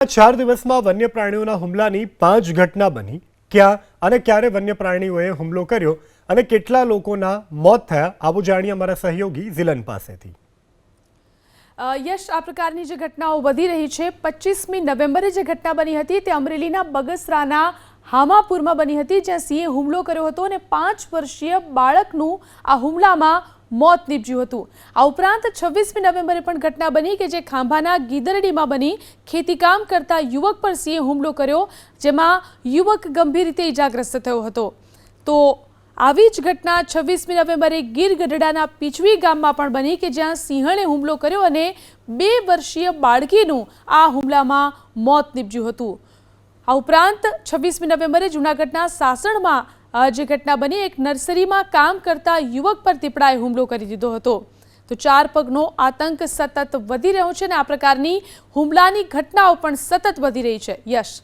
ચાર દિવસમાં વન્ય પ્રાણીઓના હુમલાની પાંચ ઘટના બની. ક્યાં અને ક્યારે વન્ય પ્રાણીઓએ હુમલો કર્યો અને કેટલા લોકોના મોત થયા, આવું જાણીએ અમારા સહયોગી ઝિલન પાસેથી. યશ, આ પ્રકારની જે ઘટનાઓ વધી રહી છે પચીસમી નવેમ્બરે જે ઘટના બની હતી, તે અમરેલીના બગસરાના હામાપુરમાં બની હતી, જ્યાં સિંહે હુમલો કર્યો હતો અને પાંચ વર્ષીય બાળકનું આ હુમલામાં મોત નીપજ્યું હતું. આ ઉપરાંત છવ્વીસમી નવેમ્બરે પણ ઘટના બની કે જે ખાંભાના ગીદરડીમાં બની ખેતીકામ કરતા યુવક પર સિંહે હુમલો કર્યો, જેમાં યુવક ગંભીર રીતે ઇજાગ્રસ્ત થયો હતો. તો આવી જ ઘટના છવ્વીસમી નવેમ્બરે ગીર ગઢડાના પીછવી ગામમાં પણ બની કે જ્યાં સિંહણે હુમલો કર્યો અને બે વર્ષીય બાળકીનું આ હુમલામાં મોત નીપજ્યું હતું. આ ઉપરાંત છવ્વીસમી નવેમ્બરે જૂનાગઢના સાસણમાં જે ઘટના બની, એક નર્સરીમાં કામ કરતા યુવક પર દીપડાએ હુમલો કરી દીધો હતો. તો ચાર પગનો આતંક સતત વધી રહ્યો છે અને આ પ્રકારની હુમલાની ઘટનાઓ પણ સતત વધી રહી છે. યશ.